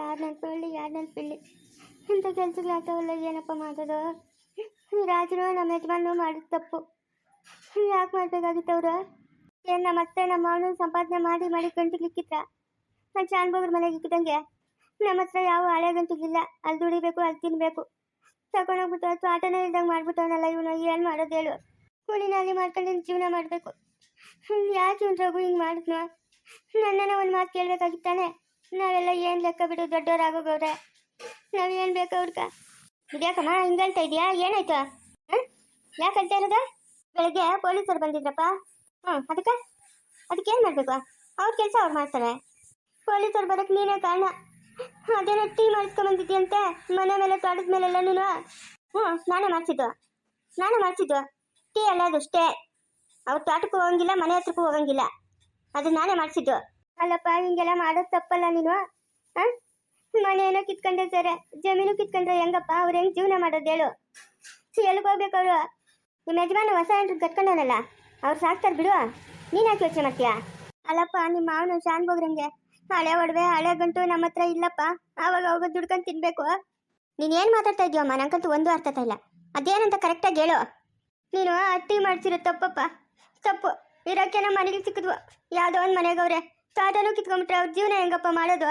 ಯಾರು ನೆನ್ಕೊಳ್ಳಿ ಯಾರು ನೆನ್ಪಿಳ್ಳಿ ಇಂಥ ಕೆಲ್ಸಗಳಾಗ್ತಾವಲ್ಲ ಏನಪ್ಪ ಮಾಡೋದು? ರಾಜರು ನಮ್ಮ ಯಜಮಾನು ಮಾಡಿದ ತಪ್ಪು. ಯಾಕೆ ಮಾಡ್ಬೇಕಾಗಿತ್ತು ಅವರು? ಏನು ನಮ್ಮ ಅತ್ತೆ, ನಮ್ಮ ಅವನು ಸಂಪಾದನೆ ಮಾಡಿ ಮಾಡಿ ಗಂಟಿಲಿಕ್ಕಿದ್ರ ನಾನು ಚಾನ್ಬೋಗ್ರ ಮನೆಗೆ ಇಕ್ಕಿದಂಗೆ ನಮ್ಮ ಹತ್ರ ಯಾವ ಹಳೆ ಗಂಟಿಗಿಲ್ಲ. ಅಲ್ಲಿ ದುಡಿಬೇಕು, ಅಲ್ಲಿ ತಿನ್ನಬೇಕು ತಗೊಂಡೋಗ್ಬಿಟ್ಟು ಅಥವಾ ಆಟನೇ ಇಲ್ದಂಗೆ ಮಾಡ್ಬಿಟ್ಟವನಲ್ಲ ಇವನು, ಏನು ಮಾಡೋದು ಹೇಳು? ಕೂಲಿನಲ್ಲಿ ಮಾಡ್ಕೊಂಡು ಜೀವನ ಮಾಡಬೇಕು. ಯಾಕೆ ಇವನು ರಘು ಹಿಂಗೆ ಮಾಡಿದ್ನು? ನನ್ನನ್ನು ಒಂದು ಮಾತು ಕೇಳಬೇಕಾಗಿತ್ತಾನೆ? ನಾವೆಲ್ಲ ಏನು ಲೆಕ್ಕ ಬಿಡು ದೊಡ್ಡವರಾಗೋಗವ್ರೆ ನಾವೇನು ಬೇಕು ಹುಡ್ಕ ಇದ್ಯಾಕಮ್ಮ ಹಿಂಗೆ ಹೇಳ್ತಾ ಇದೆಯಾ? ಏನಾಯ್ತು? ಯಾಕೆ ಅಂತ ಇರೋದು? ಬೆಳಗ್ಗೆ ಪೊಲೀಸರು ಬಂದಿದ್ರಪ್ಪ. ಹ್ಞೂ ಅದಕ್ಕೆ? ಅದಕ್ಕೆ ಏನು ಮಾಡಬೇಕು? ಅವ್ರ ಕೆಲಸ ಅವ್ರು ಮಾಡ್ತಾರೆ. ಪೊಲೀಸರು ಬರೋಕ್ಕೆ ನೀನೇ ಕಾರಣ. ಅದೇನೋ ಟೀ ಮಾಡಿಸ್ಕೊಂಬಂದಿದ್ಯಂತೆ ಮನೆ ಮೇಲೆ, ತೋಟದ ಮೇಲೆಲ್ಲ ನೀನು ಹ್ಞೂ ನಾನೇ ಮಾಡಿಸಿದ್ದು. ನಾನೇ ಮಾಡಿಸಿದ್ದು. ಟೀ ಅಲ್ಲ ಅಷ್ಟೇ. ಅವ್ರ ತೋಟಕ್ಕೂ ಹೋಗಂಗಿಲ್ಲ, ಮನೆ ಹತ್ರಕ್ಕೂ ಹೋಗಂಗಿಲ್ಲ. ಅದು ನಾನೇ ಮಾಡಿಸಿದ್ದು. ಅಲ್ಲಪ್ಪ, ಹಿಂಗೆಲ್ಲ ಮಾಡೋದು ತಪ್ಪಲ್ಲ ನೀನು? ಮನೆಯನ್ನು ಕಿತ್ಕೊಂಡೆ ಸರಿ ಜಮೀನು ಕಿತ್ಕೊಂಡ್ರೆ ಹೆಂಗಪ್ಪ? ಅವ್ರು ಹೆಂಗ್ ಜೀವನ ಮಾಡೋದು ಹೇಳು. ಎಲ್ಲಿಗೆ ಹೋಗ್ಬೇಕು ಅವರು? ನಿಮ್ಮ ಯಜಮಾನ ಹೊಸ ಏನ್ರು ಕಟ್ಕೊಂಡವನಲ್ಲ ಅವ್ರು ಸಾಕ್ತಾರೆ ಬಿಡು. ನೀನು ಯಾಕೆ ಯೋಚನೆ ಮಾಡ್ತೀಯಾ? ಅಲ್ಲಪ್ಪ ನಿಮ್ಮ ಮಾವನು ಶಾನ್ ಬೋಗ್ರಂಗೆ ಹಳೆ ಒಡವೆ, ಹಳೆ ಗಂಟು ನಮ್ಮ ಹತ್ರ ಇಲ್ಲಪ್ಪ. ಆವಾಗ ಅವಾಗ ದುಡ್ಕೊಂಡು ತಿನ್ಬೇಕು. ನೀನು ಏನು ಮಾತಾಡ್ತಾ ಇದೀಯಮ್ಮ ನಂಗಂತೂ ಒಂದು ಅರ್ಥ ಇಲ್ಲ. ಅದೇನಂತ ಕರೆಕ್ಟಾಗಿ ಹೇಳು. ನೀನು ಅಟ್ಟಿ ಮಾಡ್ಸಿರೋ ತಪ್ಪಪ್ಪ. ತಪ್ಪು. ಇರೋಕೆ ನಮ್ಮ ಮನೆಗೆ ಸಿಕ್ಕಿದ್ವು. ಯಾವುದೋ ಒಂದು ಮನೆಗವ್ರೆ ತಾತನೂ ಕಿತ್ಕೊಂಡ್ಬಿಟ್ರೆ ಅವ್ರ ಜೀವನ ಹೆಂಗಪ್ಪ ಮಾಡೋದು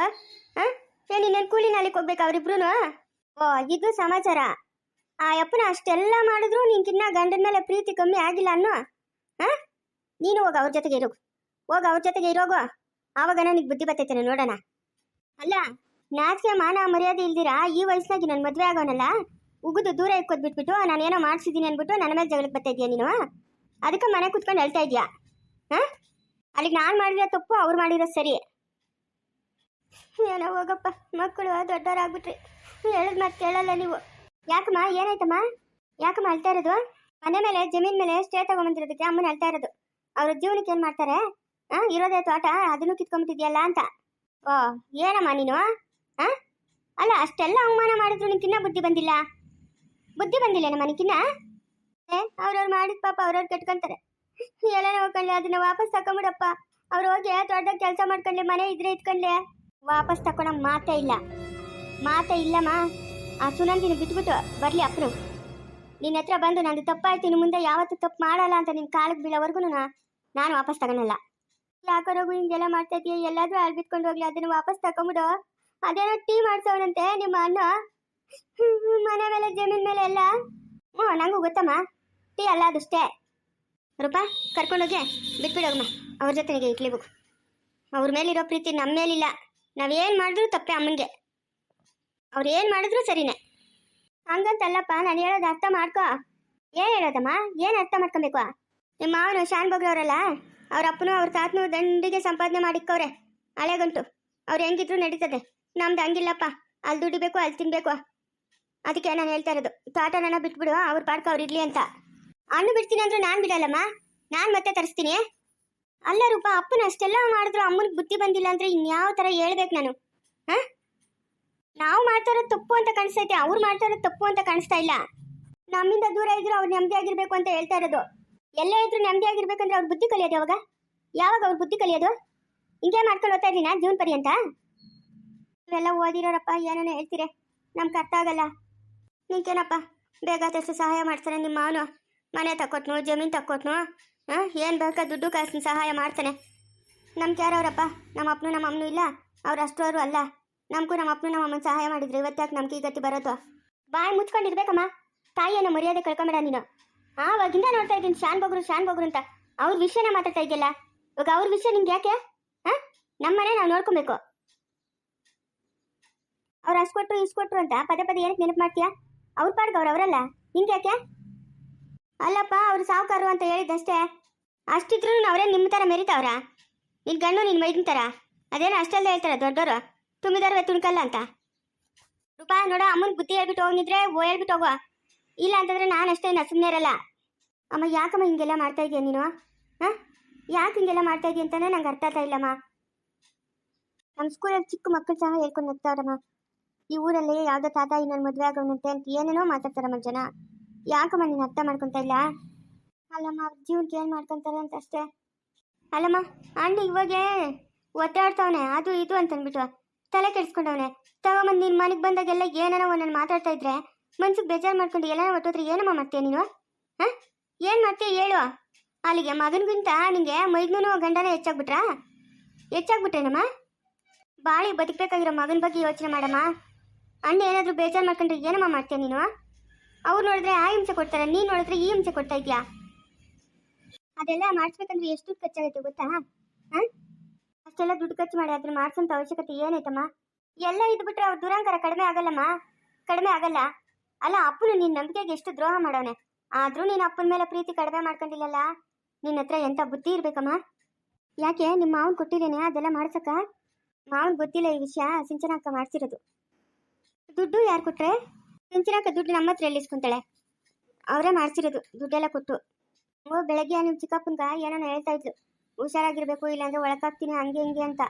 ಏನು ಇನ್ನೇನು ಕೂಲಿ ನಾಲಿಗೆ ಹೋಗ್ಬೇಕು ಅವ್ರಿಬ್ರು ಓ, ಇದು ಸಮಾಚಾರ. ಆ ಅಪ್ಪನ ಅಷ್ಟೆಲ್ಲ ಮಾಡಿದ್ರು ನಿನ್ಕಿನ್ನ ಗಂಡನ ಮೇಲೆ ಪ್ರೀತಿ ಕಮ್ಮಿ ಆಗಿಲ್ಲ ಅನ್ನೋ ಹಾಂ ನೀನು ಹೋಗ, ಅವ್ರ ಜೊತೆಗೆ ಇರೋಗು ಹೋಗ, ಅವ್ರ ಜೊತೆಗೆ ಇರೋಗು. ಆವಾಗ ನನಗೆ ಬುದ್ಧಿ ಬರ್ತೈತೆ ನೋಡೋಣ. ಅಲ್ಲ, ನಾಚಿಕೆ, ಮಾನ, ಮರ್ಯಾದೆ ಇಲ್ದಿರಾ? ಈ ವಯಸ್ಸಾಗಿ ನನ್ನ ಮದುವೆ ಆಗೋನಲ್ಲ? ಉಗಿದು ದೂರ ಇಕ್ಕೋದ್ ಬಿಟ್ಬಿಟ್ಟು, ನಾನೇನೋ ಮಾಡ್ಸಿದ್ದೀನಿ ಅಂದ್ಬಿಟ್ಟು ನನ್ನ ಮೇಲೆ ಜಗಳಕ್ಕೆ ಬರ್ತಾ ಇದೀಯ ನೀನು ಅದಕ್ಕೆ ಮನೆ ಕುತ್ಕೊಂಡು ಹೇಳ್ತಾ ಇದೀಯಾ ಹಾಂ ಅಲ್ಲಿಗೆ ನಾನು ಮಾಡಿರೋ ತಪ್ಪು ಅವ್ರು ಮಾಡಿರೋ ಸರಿ. ಏನೋ ಹೋಗಪ್ಪ ಮಕ್ಕಳು ದೊಡ್ಡವರಾಗ್ಬಿಟ್ರಿ ಹೇಳಿದ್ ಮತ್ತೆ ಕೇಳಲ್ಲ ನೀವು. ಯಾಕಮ್ಮ, ಏನಾಯ್ತಮ್ಮ? ಯಾಕಮ್ಮ ಅಳ್ತಾ ಇರೋದು? ಮನೆ ಮೇಲೆ, ಜಮೀನ್ ಮೇಲೆ ಸ್ಟೇ ತಗೊಂಬಂದಿರೋದಕ್ಕೆ ಅಮ್ಮನ ಅಳ್ತಾ ಇರೋದು. ಅವ್ರ ಜೀವನಕ್ಕೆ ಏನು ಮಾಡ್ತಾರೆ? ಆ, ಇರೋದೇ ತೋಟ, ಅದನ್ನು ಕಿತ್ಕೊಂಬಿಟ್ಟಿದ್ಯಲ್ಲ ಅಂತ. ಓ, ಏನಮ್ಮ ನೀನು? ಹಾ ಅಲ್ಲ, ಅಷ್ಟೆಲ್ಲ ಅವಮಾನ ಮಾಡಿದ್ರು ನಿನ್ಕಿನ್ನ ಬುದ್ಧಿ ಬಂದಿಲ್ಲ? ಬುದ್ಧಿ ಬಂದಿಲ್ಲ ನಮ್ಮ ನಿಕ್ಕಿನ್ನ ಏ, ಅವ್ರವ್ರು ಮಾಡಿದ ಪಾಪ ಅವ್ರವ್ರು ಕಟ್ಕೊಂತಾರೆ. ಎಲ್ಲ ನೋಡ್ಕೊಳ್ಳಿ ಅದನ್ನ ವಾಪಸ್ ತಕೊಂಬಿಡಪ್ಪ. ಅವ್ರು ಹೋಗಿ ದೊಡ್ಡ ಕೆಲಸ ಮಾಡ್ಕೊಂಡ್ಲೆ, ಮನೆ ಇದ್ರೆ ಇಟ್ಕೊಂಡ್ಲೆ ವಾಪಸ್ ತಕೊಳ ಮಾತೇ ಇಲ್ಲ. ಮಾತೇ ಇಲ್ಲಮ್ಮ. ಆ ಸುನಂದಿನ ಬಿಟ್ಬಿಟ್ಟು ಬರ್ಲಿ ಅಪ್ಪನು ನಿನ್ನ ಹತ್ರ ಬಂದು ನಂದು ತಪ್ಪಾಯ್ತು ಮುಂದೆ ಯಾವತ್ತೂ ತಪ್ಪು ಮಾಡಲ್ಲ ಅಂತ ನಿನ್ನ ಕಾಲಿಗೆ ಬೀಳೋವರೆಗೂ ನಾನು ವಾಪಸ್ ತಗೊಳಲ್ಲ. ಯಾಕರೋಗು ಹಿಂಗೆಲ್ಲ ಮಾಡ್ತಾ ಇದೀಯ? ಎಲ್ಲಾದ್ರೂ ಅಲ್ಲಿ ಬಿಟ್ಕೊಂಡು ಹೋಗ್ಲಿ, ಅದನ್ನ ವಾಪಸ್ ತಕೊಂಬಿಡು. ಅದೇನೋ ಟೀ ಮಾಡ್ಸೋನಂತೆ ನಿಮ್ಮ ಅಣ್ಣ. ಮನೆ ಮೇಲೆ, ಜಮೀನ್ ಮೇಲೆ ಎಲ್ಲ. ಹ್ಞೂ ನಂಗೂ ಗೊತ್ತಮ್ಮ. ಟೀ ಅಲ್ಲ ಅದಷ್ಟೇ. ರೂಪಾ ಕರ್ಕೊಂಡೋಗಿ ಬಿಟ್ಬಿಡೋಗಮ್ಮ ಅವ್ರ ಜೊತೆಗೆ ಇಟ್ಲೇಬೇಕು ಅವ್ರ ಮೇಲಿರೋ ಪ್ರೀತಿ ನಮ್ಮ ಮೇಲಿಲ್ಲ. ನಾವೇನು ಮಾಡಿದ್ರು ತಪ್ಪೆ ಅಮ್ಮನಿಗೆ. ಅವ್ರು ಏನು ಮಾಡಿದ್ರು ಸರಿನೇ. ಹಂಗಂತಲ್ಲಪ್ಪ, ನಾನು ಹೇಳೋದು ಅರ್ಥ ಮಾಡ್ಕೋ. ಏನು ಹೇಳೋದಮ್ಮ? ಏನು ಅರ್ಥ ಮಾಡ್ಕೊಬೇಕು? ನಿಮ್ಮ ಮಾವನು ಶಾನ್ ಬಗ್ರವರಲ್ಲ? ಅವ್ರ ಅಪ್ಪನು ಅವ್ರ ತಾತನು ದಂಡಿಗೆ ಸಂಪಾದನೆ ಮಾಡಿಕ್ಕವ್ರೆ. ಹಳೆಗಂಟು ಅವ್ರು ಹೆಂಗಿದ್ರು ನಡೀತದೆ. ನಮ್ದು ಹಂಗಿಲ್ಲಪ್ಪ. ಅಲ್ಲಿ ದುಡಿಬೇಕು, ಅಲ್ಲಿ ತಿನ್ಬೇಕು. ಅದಕ್ಕೆ ನಾನು ಹೇಳ್ತಾ ಇರೋದು. ತೋಟನ ಬಿಟ್ಬಿಡು. ಅವ್ರ ಪಾಡ್ಕ, ಅವ್ರು ಇರಲಿ ಅಂತ. ಹಣ್ಣು ಬಿಡ್ತೀನಿ ಅಂದ್ರೆ ನಾನು ಬಿಡಲ್ಲಮ್ಮ? ನಾನು ಮತ್ತೆ ತರಿಸ್ತೀನಿ. ಅಲ್ಲ ರೂಪ, ಅಪ್ಪನ ಅಷ್ಟೆಲ್ಲ ಮಾಡಿದ್ರು ಅಮ್ಮನಿಗೆ ಬುದ್ಧಿ ಬಂದಿಲ್ಲ ಅಂದ್ರೆ ಇನ್ಯಾವ ಥರ ಹೇಳ್ಬೇಕು ನಾನು? ಹಾಂ? ನಾವು ಮಾಡ್ತಾ ತಪ್ಪು ಅಂತ ಕಾಣಿಸ್ತೈತೆ, ಅವ್ರು ಮಾಡ್ತಾ ಇರೋದು ತಪ್ಪು ಅಂತ ಕಾಣಿಸ್ತಾ ಇಲ್ಲ. ನಮ್ಮಿಂದ ದೂರ ಇದ್ರು ಅವ್ರು ನೆಮ್ಮದಿ ಆಗಿರ್ಬೇಕು ಅಂತ ಹೇಳ್ತಾ ಇರೋದು. ಎಲ್ಲ ಇದ್ರು ನೆಮ್ಮದಿ ಆಗಿರ್ಬೇಕಂದ್ರೆ ಅವ್ರ ಬುದ್ಧಿ ಕಲಿಯೋದು ಯಾವಾಗ? ಯಾವಾಗ ಅವ್ರ ಬುದ್ಧಿ ಕಲಿಯೋದು? ಹಿಂಗೆ ಮಾಡ್ಕೊಂಡು ಹೋಗ್ತಾ ಇದ್ದೀನಿ ಜೀವನ ಪರ್ಯಂತ? ಇವೆಲ್ಲ ಓದಿರೋರಪ್ಪ, ಏನೇನೋ ಹೇಳ್ತೀರಿ. ನಮ್ಗೆ ಅರ್ಥ ಆಗಲ್ಲ. ನಿಂಕೇನಪ್ಪ ಬೇಗ ಸಹಾಯ ಮಾಡ್ತಾರೆ ನಿಮ್ಮ ಮಾವನು. ಮನೆ ತಕ್ಕೊತ್ನು ಜಮೀನು ತಕ್ಕೊತ್ನು ಹಾಂ ಏನು ಬೇಕಾ ದುಡ್ಡು ಕಾಸಿನ ಸಹಾಯ ಮಾಡ್ತಾನೆ. ನಮ್ಗೆ ಯಾರವ್ರಪ್ಪ ನಮ್ಮ ಅಪ್ಪನು ನಮ್ಮ ಅಮ್ಮನೂ ಇಲ್ಲ. ಅವ್ರು ಅಷ್ಟೋರು ಅಲ್ಲ. ನಮಗೂ ನಮ್ಮ ಅಪ್ಪನು ನಮ್ಮ ಅಮ್ಮನ ಸಹಾಯ ಮಾಡಿದ್ರು. ಇವತ್ತಾಕೆ ನಮ್ಗೆ ಈ ಗತಿ ಬರೋದು? ಬಾಯಿ ಮುಚ್ಕೊಂಡಿರ್ಬೇಕಮ್ಮ. ತಾಯಿಯನ್ನು ಮರ್ಯಾದೆ ಕಳ್ಕೊಂಬೇಡ ನೀನು. ಆವಾಗಿಂದ ನೋಡ್ತಾ ಇದ್ದೀನಿ ಶಾನ್ ಬಗ್ರು ಶಾನ್ ಬಗ್ರು ಅಂತ. ಅವ್ರ ವಿಷಯನ ಮಾತಾಡ್ತಾ ಇದೆಯಲ್ಲ? ಇವಾಗ ಅವ್ರ ವಿಷಯ ನಿಂಗೆ ಯಾಕೆ? ಹಾಂ ನಮ್ಮನೆ ನಾವು ನೋಡ್ಕೊಬೇಕು. ಅವ್ರು ಅಷ್ಟು ಕೊಟ್ಟರು ಇಷ್ಟು ಕೊಟ್ರು ಅಂತ. ಪದೇ ಪದೇ ಏನಕ್ಕೆ ನೆನಪು ಮಾಡ್ತೀಯಾ? ಅವ್ರ ಪಾಡ್ಗೆ ಅವ್ರು ಅವರಲ್ಲ. ನಿಂಗೆ ಯಾಕೆ? ಅಲ್ಲಪ್ಪ, ಅವ್ರು ಸಾವುಕಾರು ಅಂತ ಹೇಳಿದ್ದಷ್ಟೇ. ಅಷ್ಟಿದ್ರು ಅವರೇ ನಿಮ್ಮ ಥರ ಮೆರಿತಾವ್ರ? ನಿನ್ನ ಗಂಡು ನಿನ್ನ ಮೈದಿನ ಥರ? ಅದೇನು ಅಷ್ಟೆಲ್ಲ ಹೇಳ್ತಾರೆ ದೊಡ್ಡವರು ತುಂಬಿದಾರವೆ ತುಣಕಲ್ಲ ಅಂತ. ರೂಪಾ, ನೋಡ, ಅಮ್ಮನ ಬುದ್ಧಿ ಹೇಳ್ಬಿಟ್ಟು ಹೋಗಿದ್ರೆ ಓ ಹೇಳ್ಬಿಟ್ಟು ಹೋಗೋ. ಇಲ್ಲ ಅಂತಂದ್ರೆ ನಾನು ಅಷ್ಟೇ ಸುಮ್ಮನೆ ಇರಲ್ಲ. ಅಮ್ಮ, ಯಾಕಮ್ಮ ಹಿಂಗೆಲ್ಲ ಮಾಡ್ತಾ ಇದೀಯ ನೀನು? ಹಾಂ? ಯಾಕೆ ಹಿಂಗೆಲ್ಲ ಮಾಡ್ತಾ ಇದೀಯ ಅಂತಾನೆ ನಂಗೆ ಅರ್ಥ ಆಗ್ತಾ ಇಲ್ಲಮ್ಮ. ನಮ್ಮ ಸ್ಕೂಲಲ್ಲಿ ಚಿಕ್ಕ ಮಕ್ಕಳು ಸಹ ಹೇಳ್ಕೊಂಡು ಹೋಗ್ತಾವ್ರಮ್ಮ. ಈ ಊರಲ್ಲಿ ಯಾವುದೋ ತಾತ ಇನ್ನೊಂದು ಮದುವೆ ಆಗೋನಂತೆ ಅಂತ ಏನೇನೋ ಮಾತಾಡ್ತಾರಮ್ಮ ಜನ. ಯಾಕಮ್ಮ ನೀನು ಅರ್ಥ ಮಾಡ್ಕೊತಾ ಇಲ್ಲ ಅಲ್ಲಮ್ಮ, ಅವ್ರ ಏನು ಮಾಡ್ಕೊತಾರೆ ಅಂತ ಅಷ್ಟೇ. ಅಲ್ಲಮ್ಮ, ಅಣ್ಣ ಇವಾಗೇ ಒತ್ತಾಡ್ತಾವನೆ ಅದು ಇದು ಅಂತ ತಲೆ ಕೆಡಿಸ್ಕೊಂಡವನೆ. ತಗೊಂಬಂದು ನಿನ್ ಮನೆಗೆ ಬಂದಾಗೆಲ್ಲ ಏನಾನ ಒಂದನ್ನು ಮಾತಾಡ್ತಾ ಇದ್ರೆ ಮನ್ಸಿಗೆ ಬೇಜಾರು ಮಾಡ್ಕೊಂಡು ಎಲ್ಲ ಒಟ್ಟೋದ್ರೆ ಏನಮ್ಮ ಮಾಡ್ತೀಯ ನೀನು? ಹಾಂ? ಏನ್ ಮಾಡ್ತೀಯ ಹೇಳು. ಅಲ್ಲಿಗೆ ಮಗನಿಗಿಂತ ನಿಂಗೆ ಮೈದ್ನೂ ಗಂಡನೇ ಹೆಚ್ಚಾಗ್ಬಿಟ್ರಾ? ಹೆಚ್ಚಾಗ್ಬಿಟ್ಟೇನಮ್ಮ ಬಾಳಿ ಬದುಕಬೇಕಾಗಿರೋ ಮಗನ ಬಗ್ಗೆ ಯೋಚನೆ ಮಾಡಮ್ಮ. ಅಣ್ಣ ಏನಾದರೂ ಬೇಜಾರು ಮಾಡ್ಕೊಂಡ್ರೆ ಏನಮ್ಮ ಮಾಡ್ತೀಯ ನೀನು? ಅವ್ರು ನೋಡಿದ್ರೆ ಆ ಹಿಂಸೆ ಕೊಡ್ತಾರೆ, ನೀನು ನೋಡಿದ್ರೆ ಈ ಹಿಂಸೆ ಕೊಡ್ತಾ ಇದೆಯಾ ಅದೆಲ್ಲ ಮಾಡಿಸ್ಬೇಕಂದ್ರೆ ಎಷ್ಟು ದುಡ್ಡು ಖರ್ಚಾಗುತ್ತೆ ಗೊತ್ತಾ? ಅಷ್ಟೆಲ್ಲ ದುಡ್ಡು ಖರ್ಚು ಮಾಡಿ ಅದನ್ನ ಮಾಡಿಸೋಂಥ ಅವಶ್ಯಕತೆ ಏನೈತಮ್ಮ ಎಲ್ಲ ಇದ್ಬಿಟ್ರೆ ಅವ್ರ ದುರಂಕಾರ ಕಡಿಮೆ ಆಗಲ್ಲಮ್ಮ? ಕಡಿಮೆ ಆಗಲ್ಲ? ಅಲ್ಲ, ಅಪ್ಪನು ನಿನ್ನ ನಂಬಿಕೆಗೆ ಎಷ್ಟು ದ್ರೋಹ ಮಾಡೋನೆ? ಆದರೂ ನೀನು ಅಪ್ಪನ ಮೇಲೆ ಪ್ರೀತಿ ಕಡಿಮೆ ಮಾಡ್ಕೊಂಡಿಲ್ಲಲ್ಲ? ನಿನ್ನ ಹತ್ರ ಎಂಥ ಬುದ್ಧಿ ಇರ್ಬೇಕಮ್ಮ? ಯಾಕೆ, ನಿಮ್ಮ ಮಾವನ್ ಕೊಟ್ಟಿದ್ದೇನೆ, ಅದೆಲ್ಲ ಮಾಡ್ಸಕ್ಕ? ಮಾವನ್ ಗೊತ್ತಿಲ್ಲ ಈ ವಿಷಯ, ಸಿಂಚನ ಅಕ್ಕ ಮಾಡ್ಸಿರೋದು. ದುಡ್ಡು ಯಾರು ಕೊಟ್ರೆ? ಸಿಂಚನ ಅಕ್ಕ ದುಡ್ಡು ನಮ್ಮ ಹತ್ರ ಎಲ್ಲಿಸ್ಕೊಂತಾಳೆ ಅವರೇ ಮಾಡ್ಸಿರೋದು, ದುಡ್ಡೆಲ್ಲ ಕೊಟ್ಟು. ಓ, ಬೆಳಗ್ಗೆ ನಿಮ್ಮ ಚಿಕ್ಕಪ್ಪನ್ಗ ಏನೋ ಹೇಳ್ತಾ ಇದ್ಲು ಹುಷಾರಾಗಿರ್ಬೇಕು, ಇಲ್ಲಾಂದ್ರೆ ಒಳಕಾಗ್ತೀನಿ ಹಂಗೆ ಹಿಂಗೆ ಅಂತ.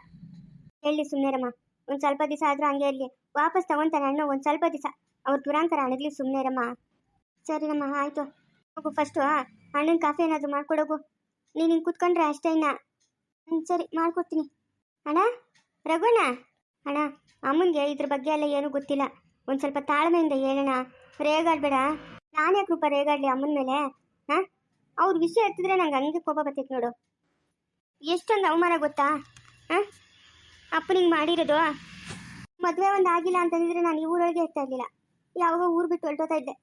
ಹೇಳಿ ಸುಮ್ಮನೆರಮ್ಮ ಒಂದು ಸ್ವಲ್ಪ ದಿವಸ ಆದ್ರೂ ಹಂಗೆ ಇರಲಿ. ವಾಪಸ್ ತಗೊಂತಾನೆ ಅಣ್ಣ, ಒಂದು ಸ್ವಲ್ಪ ದಿವಸ ಅವ್ರ ದುರಾಂಕರ ಅಣಗ್ಲಿ ಸುಮ್ಮನೆರಮ್ಮ ಸರಿನಮ್ಮ ಆಯಿತು. ಹೋಗು ಫಸ್ಟು ಅಣ್ಣನ ಕಾಫಿ ಏನಾದರೂ ಮಾಡ್ಕೊಡೋಗು ನೀನು ಹಿಂಗೆ ಕುತ್ಕೊಂಡ್ರೆ ಅಷ್ಟೇ ಇನ್ನ. ಹ್ಞೂ ಸರಿ, ಮಾಡ್ಕೊಡ್ತೀನಿ. ಅಣ್ಣ, ರಘುಣ್ಣ. ಅಣ್ಣ, ಅಮ್ಮನಿಗೆ ಇದ್ರ ಬಗ್ಗೆ ಎಲ್ಲ ಏನೂ ಗೊತ್ತಿಲ್ಲ. ಒಂದು ಸ್ವಲ್ಪ ತಾಳ್ಮೆಯಿಂದ ಹೇಳೋಣ. ರೇಗಾಡ್ಬೇಡ. ನಾನು ಯಾಕೆ ರೂಪ ರೇಗಾಡ್ಲಿ ಅಮ್ಮನ ಮೇಲೆ, ಹಾಂ? ಅವ್ರ ವಿಷಯ ಎತ್ತಿದ್ರೆ ನಂಗೆ ಹಂಗೆ ಕೋಪ ಬರ್ತೈತೆ ನೋಡು. ಎಷ್ಟೊಂದು ಅವಮಾನ ಗೊತ್ತಾ? ಹಾಂ? ಅಪ್ಪನಿಗೆ ಮಾಡಿರೋದು? ಮದುವೆ ಒಂದು ಆಗಿಲ್ಲ ಅಂತಂದಿದ್ರೆ ನಾನು ಈ ಊರೊಳಗೆ ಇರ್ತಾ ಇರಲಿಲ್ಲ. ಯಾವಾಗ ಊರು ಬಿಟ್ಟು ಹೊರಟೋತಾ ಇದ್ದೆ.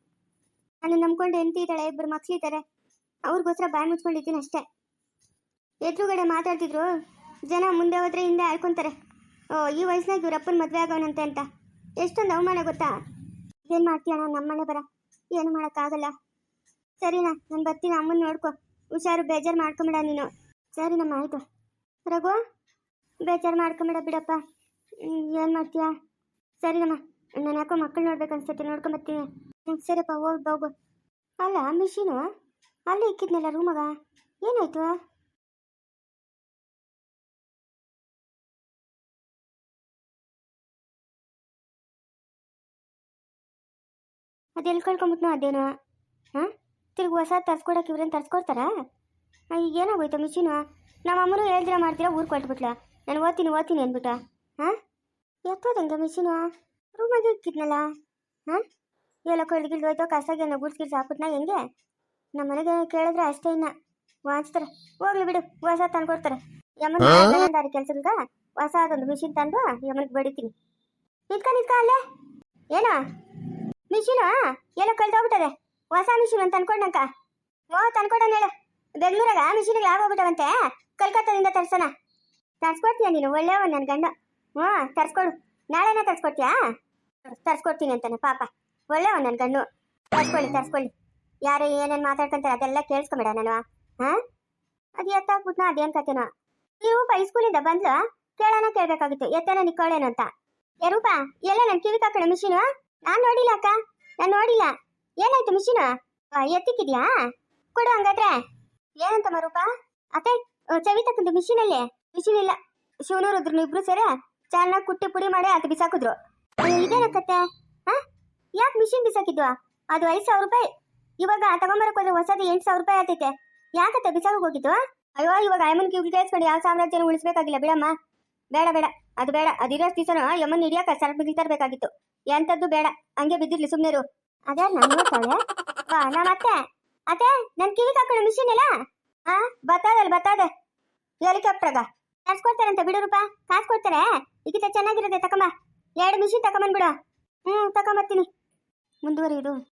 ನಾನು ನಂಬ್ಕೊಂಡು ಹೆಂಡತಿ ಇದ್ದಾಳೆ ಇಬ್ಬರು ಮಕ್ಳಿದ್ದಾರೆ ಅವ್ರಿಗೋಸ್ಕರ ಬಾಯಿ ಮುಚ್ಕೊಂಡಿದ್ದೀನಿ ಅಷ್ಟೇ. ಎದುರುಗಡೆ ಮಾತಾಡ್ತಿದ್ರು. ಜನ ಮುಂದೆ ಹೋದ್ರೆ ಹಿಂದೆ ಆಡ್ಕೊಂತಾರೆ ಓ, ಈ ವಯಸ್ಸಿನಾಗ ಇವ್ರಪ್ಪನ ಮದುವೆ ಆಗೋಣಂತೆ ಅಂತ. ಎಷ್ಟೊಂದು ಅವಮಾನ ಗೊತ್ತಾ? ಏನು ಮಾಡ್ತೀಯಣ್ಣ, ನಮ್ಮನೆ ಬರ. ಏನು ಮಾಡೋಕ್ಕಾಗಲ್ಲ. ಸರಿನಾ, ನಾನು ಬರ್ತೀನಿ, ಅಮ್ಮನ ನೋಡ್ಕೊ. ಹುಷಾರು, ಬೇಜಾರು ಮಾಡ್ಕೊಂಬಿಡ ನೀನು. ಸರಿನಮ್ಮ, ಆಯಿತು. ರಘು, ಬೇಜಾರು ಮಾಡ್ಕೊಂಬಿಡ ಬಿಡಪ್ಪ. ಏನು ಮಾಡ್ತೀಯಾ? ಸರಿನಮ್ಮ, ನಾನು ಯಾಕೋ ಮಕ್ಕಳು ನೋಡ್ಬೇಕು ಅನ್ಸುತ್ತೆ ನೋಡ್ಕೊಂಬರ್ತೀನಿ ಸರಿಯಪ್ಪ, ಹೋಗಿ, ಹೋಗು. ಅಲ್ಲ, ಮಿಷಿನು? ಅಲ್ಲಿ ಇಕ್ಕಿದ್ನಲ್ಲ ರೂಮಗ? ಏನಾಯ್ತು? ಅದೆಲ್ಲಿ ಕಳ್ಕೊಂಬಿಟ್ನೋ ಅದೇನೋ. ಹಾಂ? ತಿರ್ಗಿ ಹೊಸ ತರ್ಸ್ಕೊಡಕ್ಕೆ ಇವ್ರೇನು ತರ್ಸ್ಕೊಡ್ತಾರಾ? ಈಗ ಏನಾಗೋಯ್ತು ಮಿಷಿನು? ನಮ್ಮ ಅಮ್ಮನೂ ಹೇಳ್ದಿರ ಮಾಡ್ತೀರಾ ಊರು ಕೊಟ್ಬಿಟ್ಲ. ನಾನು ಓದ್ತೀನಿ ಓದ್ತೀನಿ ಅಂದ್ಬಿಟ್ಟ ಹಾಂ? ಎತ್ತೋದಂಗೆ ಮಿಷಿನು? ರೂಮಾಗೆ ಇಕ್ಕಿದ್ನಲ್ಲ ಹಾಂ? ಎಲ್ಲ ಕಳ್ದು ಹೋಯ್ತು ಗುಡ್ಸ್ ಗುಡ್ಸ್ಗಿಡ್ಸ್ ಹಾಕ್ಬಿಟ್ನಾ ಹೆಂಗೆ? ನಮ್ಮ ಮನೆಗೆ ಕೇಳಿದ್ರೆ ಅಷ್ಟೇ ಇನ್ನ. ವಾಚ್ತಾರೆ ಹೋಗ್ಲಿ ಬಿಡು ಹೊಸ ತಂದ್ಕೊಡ್ತಾರೆ. ಯಮನ್ ದಾರಿ ಕೆಲ್ಸಕ್ಕ ಹೊಸ ಅದೊಂದು ಮಿಷಿನ್ ತಂದು ಯಮನಿಗೆ ಬಡಿತೀನಿ. ನಿತ್ಕ ನಿತ್ಕ ಅಲ್ಲೇ. ಏನೋ? ಮಿಷಿನು? ಏನೋ ಕಳ್ದೋಗ್ಬಿಟ್ಟದೆ. ಹೊಸ ಮಿಷಿನ್ ಅಂತ ಅನ್ಕೊಂಡಂಕ ಓ, ತಂದ್ಕೊಡೋಣ ಹೇಳು. ಬೆಂಗಳೂರಾಗ ಮಿಷಿನ್ಗಳು ಆಗೋಗ್ಬಿಟ್ಟವಂತೆ ಕಲ್ಕತ್ತಾದಿಂದ ತರ್ಸೋಣ. ತರ್ಸ್ಕೊಡ್ತೀಯ ನೀನು? ಒಳ್ಳೆಯವ ನನ್ನ ಗಂಡ. ಹ್ಞೂ, ತರ್ಸ್ಕೊಡು. ನಾಳೆನ ತರ್ಸ್ಕೊಡ್ತೀಯಾ? ತರ್ಸ್ಕೊಡ್ತೀನಿ ಅಂತಾನೆ, ಪಾಪ. ಒಳ್ಳೆಯವ ನನ್ನ ಗಂಡು. ತರ್ಸ್ಕೊಳ್ಳಿ ತರ್ಸ್ಕೊಳ್ಳಿ. ಯಾರು ಏನೇನು ಮಾತಾಡ್ಕೊಂತಾರೆ ಅದೆಲ್ಲ ಕೇಳಿಸ್ಕೊಂಬೇಡ ನಾನು. ಹಾಂ? ಅದು ಎತ್ತಾಕ್ಬಿಟ್ನೋ? ಅದೇನು ಕತೆನೋ? ನೀವು ಸ್ಕೂಲಿಂದ ಬಂದ್ಲು? ಕೇಳೋಣ, ಕೇಳಬೇಕಾಗಿತ್ತು. ಎತ್ತನ ನಿಕ್ಕೊಳ್ಳೇನು ಅಂತ. ಏ ರೂಪ, ಎಲ್ಲ ನನ್ನ ಕಿವಿ ಕಾಕಣ ಮಿಷಿನು? ನಾನು ನೋಡಿಲ್ಲ ಅಕ್ಕ. ನಾನು ನೋಡಿಲ್ಲ. ಏನಾಯ್ತು ಮಿಷಿನು? ಎತ್ತಿಕ್ಕಿದ್ಯಾ ಕೊಡು ಹಂಗಾದ್ರೆ. ಏನಂತ ಮರೂಪ? ಅತ್ತೆ ಚವಿತಕ್ಕಂದು ಮಿಷಿನಲ್ಲಿ. ಮಿಷಿನ್ ಇಲ್ಲ. ಶಿವನೂರು ಇದ್ರು ಇಬ್ರು ಸೇರಿ ಚೆನ್ನಾಗಿ ಕುಟ್ಟಿ ಪುಡಿ ಮಾಡಿ ಅದು ಬಿಸಾಕಿದ್ರು. ಇದೇನಕ್ಕತ್ತೆ ಹಾ? ಯಾಕೆ ಮಿಷಿನ್ ಬಿಸಾಕಿದ್ವಾ? ಅದು ಐದು ಸಾವಿರ ರೂಪಾಯಿ. ಇವಾಗ ತಗೊಂಬರಕ್ ಹೋದ್ರೆ ಹೊಸದು ಎಂಟು ಸಾವಿರ ರೂಪಾಯಿ ಆಗ್ತೈತೆ. ಯಾಕತ್ತೆ ಬಿಸಾಕ ಹೋಗಿದ್ವ? ಅಯ್ಯೋ, ಇವಾಗ ಅಮ್ಮನ್ ಕಿವಿ ಕೇಳಿಸ್ಕೊಂಡು ಯಾವ ಸಾಮ್ರಾಜ್ಯನ ಉಳಿಸ್ಬೇಕಾಗಿಲ್ಲ. ಬಿಡಮ್ಮ. ಬೇಡ ಬೇಡ. ಅದು ಬೇಡ. ಅದಿರೋ ದಿವಸನ ಯಮ್ಮನ್ ಹಿಡಿಯಕ ಸ್ವಲ್ಪ ತರಬೇಕಾಗಿತ್ತು ಎಂತದ್ದು ಬೇಡ. ಹಂಗೆ ಬಿದ್ದಿರ್ಲಿ ಸುಮ್ಮನೆ ಅದೇ ನಮ್ಮ ಬಾ ನಮ್ಮ ಅತ್ತೆ ಅತ್ತೆ ನನ್ ಕಿವಿ ಹಾಕೋಣ ಮಿಷಿನ್ ಇಲ್ಲ ಹಾ ಬತ್ತಾದಲ್ ಬತ್ತಾದೆ. ಹೆಲಿಕಾಪ್ಟರ್ಗ ಕಾಸು ಅಂತ ಬಿಡು ರೂಪ. ಕಾಸ್ಕೊಡ್ತಾರೆ ಈಗಿತ ಚೆನ್ನಾಗಿರುತ್ತೆ, ತಕೊಂಬ. ಎರಡು ಮಿಷಿನ್ ತಕೊಂಬಂದ್ಬಿಡು. ಹ್ಞೂ ತಕೊಂಬರ್ತೀನಿ. ಮುಂದುವರಿಯುದು.